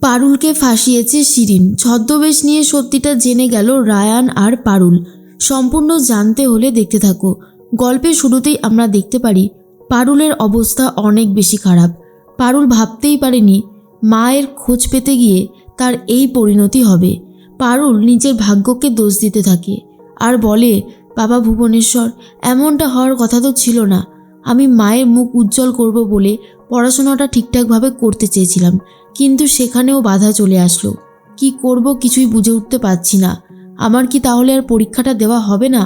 পারুলকে ফাঁসিয়েছে শিরিন। ছদ্মবেশ নিয়ে সত্যিটা জেনে গেল রায়ান আর পারুল। সম্পূর্ণ জানতে হলে দেখতে থাকো। গল্পের শুরুতেই আমরা দেখতে পারি, পারুলের অবস্থা অনেক বেশি খারাপ। পারুল ভাবতেই পারেনি, মায়ের খোঁজ পেতে গিয়ে তার এই পরিণতি হবে। পারুল নিজের ভাগ্যকে দোষ দিতে থাকে আর বলে, বাবা ভুবনেশ্বর, এমনটা হওয়ার কথা তো ছিল না। আমি মায়ের মুখ উজ্জ্বল করব বলে পড়াশোনাটা ঠিকঠাকভাবে করতে চেয়েছিলাম, কিন্তু সেখানেও বাধা চলে আসলো। কি করব কিছুই বুঝে উঠতে পারছি না। আমার কি তাহলে আর পরীক্ষাটা দেওয়া হবে না?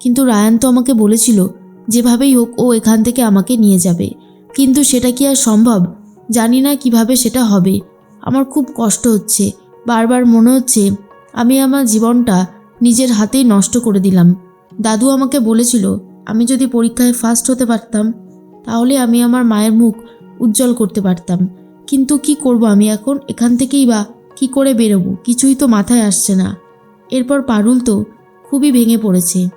কিন্তু রায়ান তো আমাকে বলেছিল, যেভাবেই হোক ও এখান থেকে আমাকে নিয়ে যাবে। কিন্তু সেটা কি আর সম্ভব? জানি না কীভাবে সেটা হবে। আমার খুব কষ্ট হচ্ছে। বারবার মনে হচ্ছে আমি আমার জীবনটা নিজের হাতেই নষ্ট করে দিলাম। দাদু আমাকে বলেছিল, আমি যদি পরীক্ষায় ফার্স্ট হতে পারতাম, তাহলে আমি আমার মায়ের মুখ উজ্জ্বল করতে পারতাম। কিন্তু কি করব আমি এখন? এখান থেকেই বা কি করে বেরোবো? কিছুই তো মাথায় আসছে না। এরপর পারুল তো খুবই ভেঙে পড়েছে।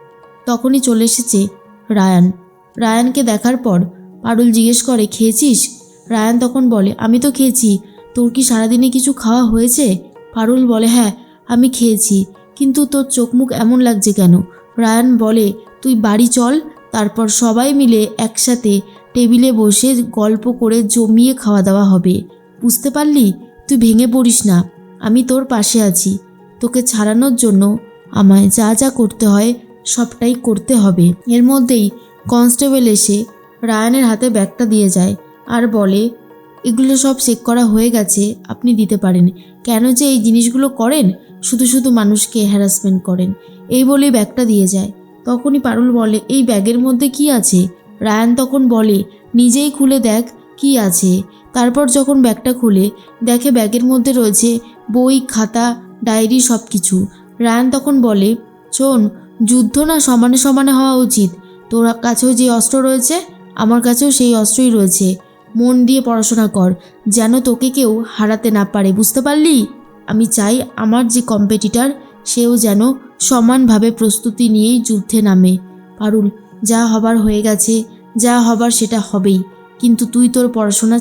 তখনই চলে এসেছে রায়ান। রায়ানকে দেখার পর পারুল জিজ্ঞেস করে, খেয়েছিস? রায়ান তখন বলে, আমি তো খেয়েছি। তোর কি সারাদিনে কিছু খাওয়া হয়েছে? পারুল বলে হ্যাঁ আমি খেয়েছি। কিন্তু তোর চোখ মুখ এমন লাগছে কেন? রায়ান বলে, তুই বাড়ি চল, তারপর সবাই মিলে একসাথে টেবিলে বসে গল্প করে জমিয়ে খাওয়া দাওয়া হবে। বুঝতে পারলি? তুই ভেঙে পড়িস না। আমি তোর পাশে আছি। তোকে ছাড়ানোর জন্য আমায় যা যা করতে হয় সবটাই করতে হবে। এর মধ্যেই কনস্টেবল এসে রায়ানের হাতে ব্যাগটা দিয়ে যায় আর বলে, এগুলো সব চেক করা হয়ে গেছে, আপনি দিতে পারেন। কেন যে এই জিনিসগুলো করেন? শুধু শুধু মানুষকে হ্যারাসমেন্ট করেন। এই বলেই ব্যাগটা দিয়ে যায়। তখনই পারুল বলে, এই ব্যাগের মধ্যে কি আছে? রায়ান তখন বলে, নিজেই খুলে দেখ, কি আছে। তারপর যখন ব্যাগটা খুলে, দেখে ব্যাগের মধ্যে রয়েছে বই, খাতা, ডায়েরি সব কিছু রায়ান তখন বলে, শোন, যুদ্ধ না সমানে সমানে হওয়া উচিত। তোর কাছেও যে অস্ত্র রয়েছে, আমার কাছেও সেই অস্ত্রই রয়েছে। মন দিয়ে পড়াশোনা কর, যেন তোকে কেউ হারাতে না পারে, বুঝতে পারলি? আমি চাই আমার যে কম্পিটিটার সেও যেন সমানভাবে প্রস্তুতি নিয়েই যুদ্ধে নামে। পারুল, যা হবার হয়ে গেছে। যা হবার সেটা হবেই। কিন্তু তুই তোর পড়াশোনা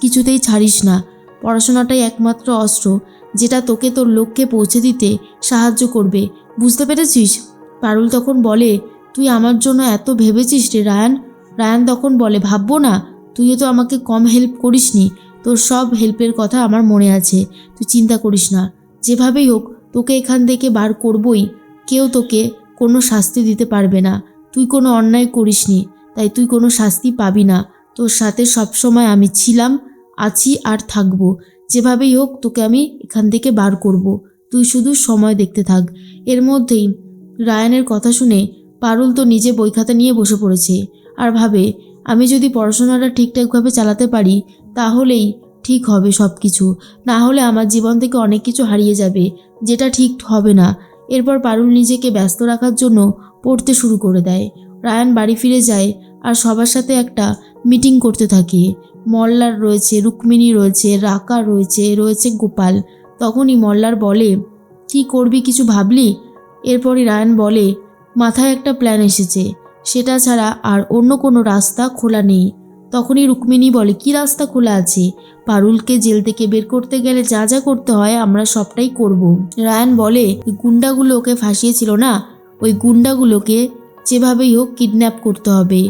কিছুতেই ছাড়িস না। পড়াশোনাটাই একমাত্র অস্ত্র, যেটা তোকে তোর লক্ষ্যে পৌঁছে দিতে সাহায্য করবে। বুঝতে পেরেছিস? পারুল তখন বলে, তুই আমার জন্য এত ভেবেছিস রে রায়ান? রায়ান তখন বলে, ভাববো না, তুইও তো আমাকে কম হেল্প করিসনি। তোর সব হেল্পের কথা আমার মনে আছে। তুই চিন্তা করিস না। যেভাবেই হোক, তোকে এখান থেকে বার করবই। কেউ তোকে কোনো শাস্তি দিতে পারবে না। তুই কোনো অন্যায় করিসনি। তাই তুই কোনো শাস্তি পাবি না। তোর সাথে সবসময় আমি ছিলাম, আছি আর থাকব। যেভাবেই হোক, তোকে আমি এখান থেকে বার করব। তুই শুধু সময় দেখতে থাক। এর মধ্যেই রায়ানের কথা শুনে পারুল তো নিজে বই খাতা নিয়ে বসে পড়েছে। আর ভাবে, আমি যদি পড়াশোনাটা ঠিকঠাকভাবে চালাতে পারি, তাহলেই ঠিক হবে সব কিছু না হলে আমার জীবন থেকে অনেক কিছু হারিয়ে যাবে, যেটা ঠিক হবে না। এরপর পারুল নিজেকে ব্যস্ত রাখার জন্য পড়তে শুরু করে দেয়। রায়ান বাড়ি ফিরে যায় আর সবার সাথে একটা মিটিং করতে থাকে। মল্লার রয়েছে, রুক্মিণী রয়েছে, রাকা রয়েছে রয়েছে গোপাল। তখনই মল্লার বলে, কি করবি, কিছু ভাবলি? এরপরই রায়ান বলে, মাথায় একটা প্ল্যান এসেছে। সেটা ছাড়া আর অন্য কোনো রাস্তা খোলা নেই। তখনই রুক্মিণী বলে, কি রাস্তা খোলা আছে? পারুলকে জেল থেকে বের করতে গেলে যা যা করতে হয় আমরা সবটাই করব। রায়ান বলে "ওই গুন্ডাগুলো ওকে ফাঁসিয়েছিল না? ওই গুন্ডাগুলোকে যেভাবেই হোক কিডন্যাপ করতে হবে।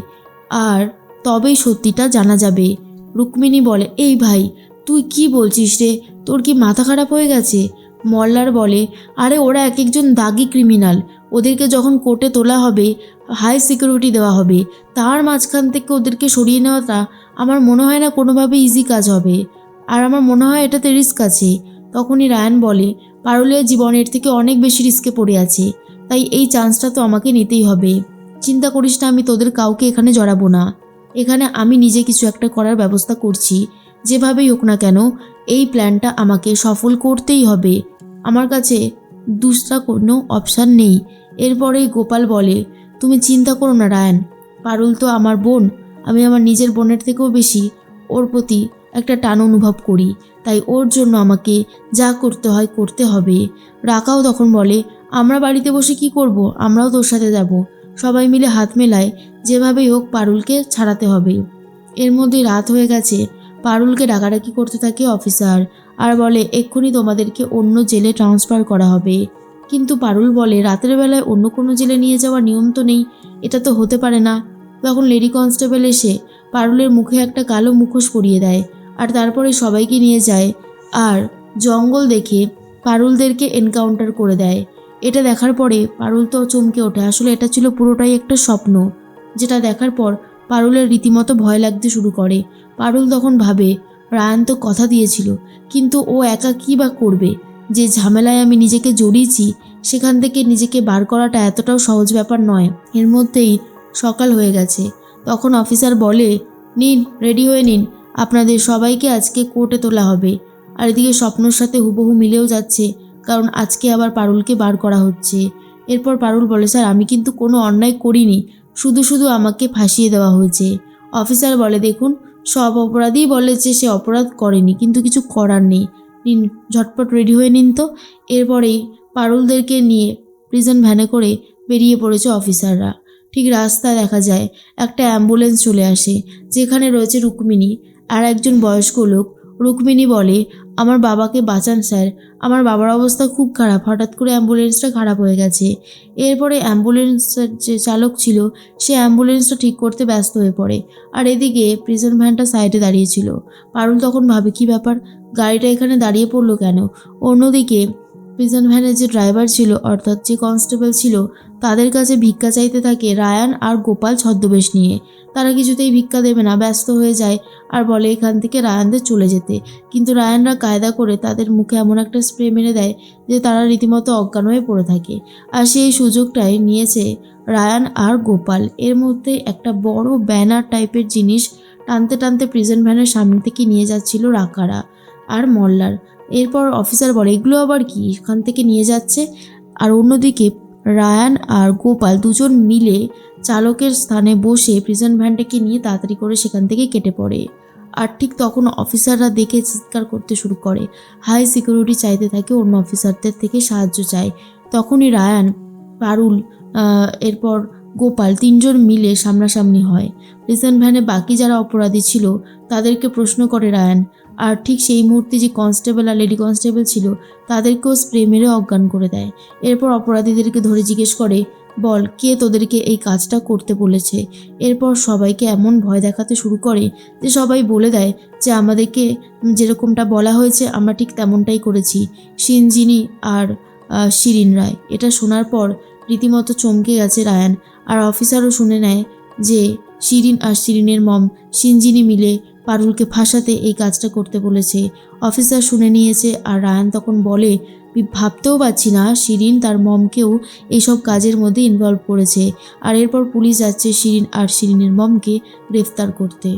আর তবেই সত্যিটা জানা যাবে। রুক্মিণী বলে, এই ভাই, তুই কি বলছিস রে? তোর কি মাথা খারাপ হয়ে গেছে? মল্লার বলে, আরে, ওরা এক একজন দাগি ক্রিমিনাল ওদেরকে যখন কোর্টে তোলা হবে হাই সিকিউরিটি দেওয়া হবে, তার মাঝখান থেকে ওদেরকে সরিয়ে নেওয়াটা আমার মনে হয় না কোনোভাবে ইজি কাজ হবে। আর আমার মনে হয় এটাতে রিস্ক আছে। তখনই রায়ান বলে, পারুলের জীবনের থেকে অনেক বেশি রিস্কে পড়ে আছে। তাই এই চান্সটা তো আমাকে নিতেই হবে। চিন্তা করিস না, আমি তোদের কাউকে এখানে জড়াবো না। এখানে আমি নিজে কিছু একটা করার ব্যবস্থা করছি। যেভাবেই হোক না কেন, এই প্ল্যানটা আমাকে সফল করতেই হবে। আমার কাছে দুসরা কোনো অপশান নেই। এরপরেই গোপাল বলে, তুমি চিন্তা করো না, রায়ান। পারুল তো আমার বোন। আমি আমার নিজের বোনের থেকেও বেশি। ওর প্রতি একটা টান অনুভব করি। তাই ওর জন্য আমাকে যা করতে হয়, করতে হবে। রাকাও তখন বলে আমরা বাড়িতে বসে কি করব? আমরাও তোর সাথে যাব। সবাই মিলে হাত মেলায়, যেভাবেই হোক পারুলকে ছাড়াতে হবে। এর মধ্যে রাত হয়ে গেছে। পারুলকে ডাকাডাকি করতে থাকে অফিসার আর বলে, এক্ষুনি তোমাদেরকে অন্য জেলে ট্রান্সফার করা হবে। কিন্তু পারুল বলে, রাতের বেলায় অন্য কোনো জেলে নিয়ে যাওয়ার নিয়ম তো নেই। এটা তো হতে পারে না। তখন লেডি কনস্টেবল এসে পারুলের মুখে একটা কালো মুখোশ পরিয়ে দেয় আর তারপরে সবাইকে নিয়ে যায় আর জঙ্গল দেখে পারুলদেরকে এনকাউন্টার করে দেয়। এটা দেখার পরে পারুল তো চমকে ওঠে। আসলে এটা ছিল পুরোটাই একটা স্বপ্ন। যেটা দেখার পর পারুলের রীতিমতো ভয় লাগতে শুরু করে। পারুল তখন ভাবে, রায়ান তো কথা দিয়েছিল, কিন্তু ও একা কী বা করবে? যে ঝামেলায় আমি নিজেকে জড়িয়েছি, সেখান থেকে নিজেকে বার করাটা এতটাও সহজ ব্যাপার নয়। এর মধ্যেই সকাল হয়ে গেছে। তখন অফিসার বলে, নিন, রেডি হয়ে নিন। আপনাদের সবাইকে আজকে কোর্টে তোলা হবে। আর এদিকে স্বপ্নর সাথে হুবহু মিলেও যাচ্ছে। কারণ আজকে আবার পারুলকে বার করা হচ্ছে। এরপর পারুল বলে, স্যার, আমি কিন্তু কোনো অন্যায় করিনি। শুধু শুধু আমাকে ফাঁসিয়ে দেওয়া হয়েছে। অফিসার বলে, দেখুন, সব অপরাধীই বলে যে সে অপরাধ করেনি, কিন্তু কিছু করার নেই। নিন, ঝটপট রেডি হয়ে নিন তো। এরপরেই পারুলদেরকে নিয়ে প্রিজন ভ্যানে করে বেরিয়ে পড়েছে অফিসাররা। ঠিক রাস্তা দেখা যায়, একটা অ্যাম্বুলেন্স চলে আসে, যেখানে রয়েছে রুক্মিণী। আর একজন বয়স্ক লোক, রুক্মিণী বলে আমার বাবাকে বাঁচান, স্যার। আমার বাবার অবস্থা খুব খারাপ। হঠাৎ করে অ্যাম্বুলেন্সটা খারাপ হয়ে গেছে। এরপরে অ্যাম্বুলেন্সের যে চালক ছিল, সে অ্যাম্বুলেন্সটা ঠিক করতে ব্যস্ত হয়ে পড়ে। আর এদিকে প্রিজন ভ্যানটা সাইডে দাঁড়িয়েছিল। পারুল তখন ভাবে, কি ব্যাপার? গাড়িটা এখানে দাঁড়িয়ে পড়ল কেন? অন্যদিকে প্রিজন ভ্যানের যে ড্রাইভার ছিল, অর্থাৎ যে কনস্টেবল ছিল তাদের কাছে ভিক্ষা চাইতে থাকে রায়ান আর গোপাল ছদ্মবেশ নিয়ে। তারা কিছুতেই ভিক্ষা দেবে না, ব্যস্ত হয়ে যায় আর বলে এখান থেকে রায়ানদের চলে যেতে। কিন্তু রায়ানরা কায়দা করে তাদের মুখে এমন একটা স্প্রে মেরে দেয় যে তারা রীতিমতো অজ্ঞান হয়ে পড়ে থাকে। আর সেই সুযোগটাই নিয়েছে রায়ান আর গোপাল। এর মধ্যে একটা বড় ব্যানার টাইপের জিনিস টানতে টানতে প্রিজন ভ্যানের সামনে থেকে নিয়ে যাচ্ছিল রাকারা আর মল্লার। এরপর অফিসার বলে, এগুলো আবার কি? এখান থেকে নিয়ে যাচ্ছে? আর অন্যদিকে রায়ান আর গোপাল দুজন মিলে চালকের স্থানে বসে প্রিজন ভ্যানটাকে নিয়ে তাড়াতাড়ি করে সেখান থেকে কেটে পড়ে। আর ঠিক তখন অফিসাররা দেখে চিৎকার করতে শুরু করে। হাই সিকিউরিটি চাইতে থাকে অন্য অফিসারদের থেকে সাহায্য চায়। তখনই রায়ান, পারুল এরপর গোপাল তিনজন মিলে সামনাসামনি হয়। প্রিজন ভ্যানে বাকি যারা অপরাধী ছিল, তাদেরকে প্রশ্ন করে রায়ান, আর ঠিক সেই মুহূর্তে যে কনস্টেবল আর লেডি কনস্টেবল ছিল, তাদেরকেও স্প্রে মেরে অজ্ঞান করে দেয়। এরপর অপরাধীদেরকে ধরে জিজ্ঞেস করে, বল, কে তোদেরকে এই কাজটা করতে বলেছে? এরপর সবাইকে এমন ভয় দেখাতে শুরু করে যে সবাই বলে দেয় যে আমাদেরকে যেরকমটা বলা হয়েছে, আমরা ঠিক তেমনটাই করেছি। সিনজিনি আর শিরিন রায়, এটা শোনার পর রীতিমতো চমকে গেছে রায়ান। আর অফিসারও শুনে নেয় যে শিরিন আর শিরিনের মম সিনজিনি মিলে পারুলকে ফাঁসাতে এই কাজটা করতে বলেছে। অফিসার শুনে নিয়েছে আর রায়ান তখন বলে "আমি ভাবতেও পারছি না শিরিন তার মমকেও এইসব কাজের মধ্যে ইনভলভ করেছে। আর এরপর পুলিশ যাচ্ছে শিরিন আর শিরিনের মমকে গ্রেফতার করতে।